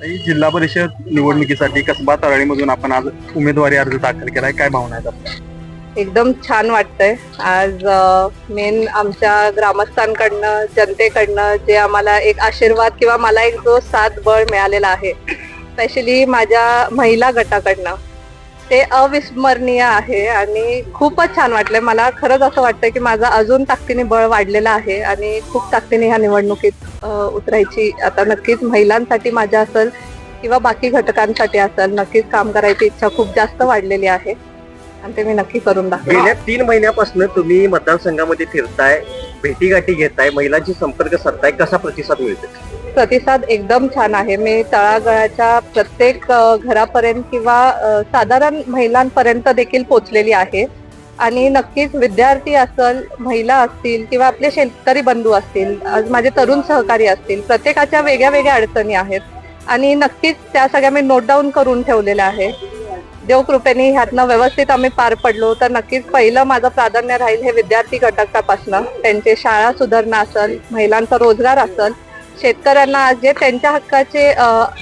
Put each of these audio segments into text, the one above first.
ताई जिल्हा परिषद निवडणुकीसाठी कसबा तराळीमधून आपण आज उमेदवारी अर्ज दाखल केलाय. काय भावना आहेत आपल्या? एकदम छान वाटतंय. आज मेन आमच्या ग्रामस्थांकडनं जनतेकडनं जे आम्हाला एक आशीर्वाद किंवा मला एक जो साथ बळ मिळालेला आहे स्पेशली माझ्या महिला गटाकडनं ते अविस्मरणीय आहे आणि खूपच छान वाटलंय. मला खरंच असं वाटतंय की माझा अजून ताकदीने बळ वाढलेलं आहे आणि खूप ताकदीने ह्या निवडणुकीत उतरायची. आता नक्कीच महिलांसाठी माझ्या असेल किंवा बाकी घटकांसाठी असेल नक्कीच काम करायची इच्छा खूप जास्त वाढलेली आहे. आणि ते मी नक्की करून गेल्या तीन महिन्यापासून तुम्ही मतदारसंघामध्ये फिरताय भेटीगाठी घेताय महिलांशी संपर्क साधताय कसा प्रतिसाद मिळतो प्रतिसाद एकदम छान आहे. मी तळागाळाच्या प्रत्येक अ, घरापर्यंत किंवा अ, साधारण महिलांपर्यंत देखील पोचलेली आहे. आणि नक्कीच विद्यार्थी असल महिला असतील किंवा आपले शेतकरी बंधू असतील आज माझे तरुण सहकारी असतील प्रत्येकाच्या वेगळ्या वेगळ्या अडचणी आहेत. आणि नक्कीच त्या सगळ्या मी नोट डाऊन करून ठेवलेल्या आहे देवकृपेने ह्यातनं व्यवस्थित आम्ही पार पडलो तर नक्कीच पहिलं माझं प्राधान्य राहील हे विद्यार्थी घटकापासनं. त्यांचे शाळा सुधारणं असेल महिलांचा रोजगार असेल शेतकऱ्यांना आज जे त्यांच्या हक्काचे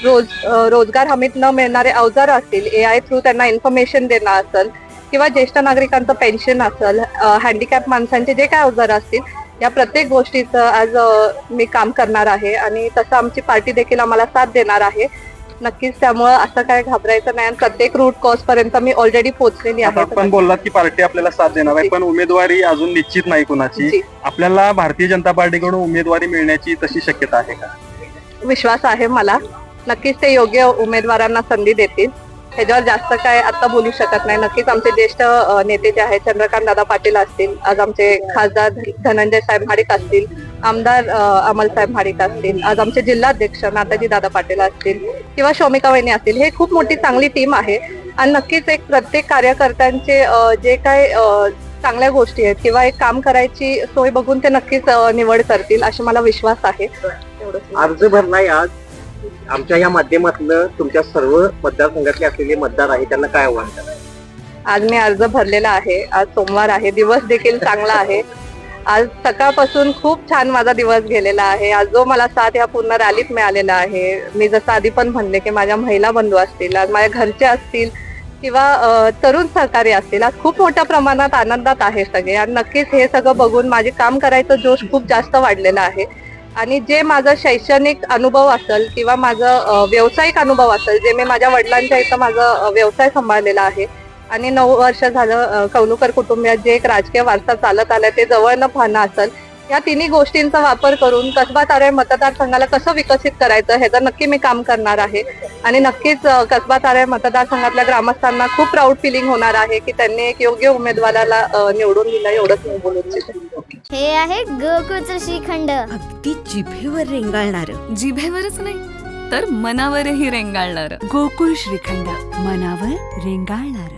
रोज रोजगार हमीत न मिळणारे अवजार असतील ए आय थ्रू त्यांना इन्फॉर्मेशन देणं असेल किंवा ज्येष्ठ नागरिकांचं पेन्शन असेल हँडिकॅप माणसांचे जे काय अवजार असतील या प्रत्येक गोष्टीचं आज मी काम करणार आहे आणि तसं आमची पार्टी देखील आम्हाला साथ देणार आहे. नक्कीच त्यामुळं असं काय घाबरायचं नाही आणि प्रत्येक रूट कॉज पर्यंत मी ऑलरेडी पोहोचलेली आहे. आपण बोललात की पार्टी आपल्याला साथ देणार आहे पण उमेदवारी अजून निश्चित नाही कुणाची. आपल्याला भारतीय जनता पार्टीकडून उमेदवारी मिळण्याची तशी शक्यता आहे का? विश्वास आहे मला. नक्कीच ते योग्य उमेदवारांना संधी देतील. ह्याच्यावर जास्त काय आता बोलू शकत नाही. नक्कीच आमचे ज्येष्ठ नेते जे आहेत चंद्रकांत दादा पाटील असतील आज आमचे खासदार धनंजय साहेब हाडिक असतील आमदार अमल साहेब हाडिक असतील आज आमचे जिल्हाध्यक्ष नाताजी दादा पाटील असतील किंवा शोमिका वहिनी असतील हे खूप मोठी चांगली टीम आहे. आणि नक्कीच एक प्रत्येक कार्यकर्त्यांचे जे काय चांगल्या गोष्टी आहेत किंवा एक काम करायची सोय बघून ते नक्कीच निवड करतील असा मला विश्वास आहे. अर्ज भरलाय आज. आमच्या या माध्यमातून तुमच्या सर्व मतदारसंघातले असलेले मतदार आहे त्यांना काय आव्हान आज मी अर्ज भरलेला आहे. आज सोमवार आहे. दिवस देखील चांगला आहे. आज सकाळपासून खूप छान माझा दिवस गेलेला आहे. आज जो मला साथ या पूर्ण रॅलीत मिळालेला आहे मी जसं आधी पण म्हणले की माझ्या महिला बंधू असतील आज माझ्या घरचे असतील किंवा तरुण सहकारी असतील आज खूप मोठ्या प्रमाणात आनंदात आहे सगळे. आणि नक्कीच हे सगळं बघून माझे काम करायचं जोश खूप जास्त वाढलेला आहे. आणि जे माझं शैक्षणिक अनुभव असेल किंवा माझं व्यावसायिक अनुभव असेल जे मी माझ्या वडिलांच्या इथं माझं व्यवसाय सांभाळलेला आहे आणि नऊ वर्ष झालं कौलुकर कुटुंबियात जे एक राजकीय वारसा चालत आलाय ते जवळनं पाहणं असेल या तिन्ही गोष्टींचा वापर करून कसबा तारे मतदारसंघाला कसं विकसित करायचं ह्याचं नक्की मी काम करणार आहे. आणि नक्कीच कसबा तारे मतदारसंघातल्या ग्रामस्थांना खूप प्राऊड फिलिंग होणार आहे की त्यांनी एक योग्य उमेदवाराला निवडून दिलं एवढंच मी बोलू इच्छिते. हे आहे गोकुळचं श्रीखंड अगदी जिभेवर रेंगाळणार. जिभेवरच नाही तर मनावरही रेंगाळणार. गोकुळ श्रीखंड मनावर रेंगाळणार.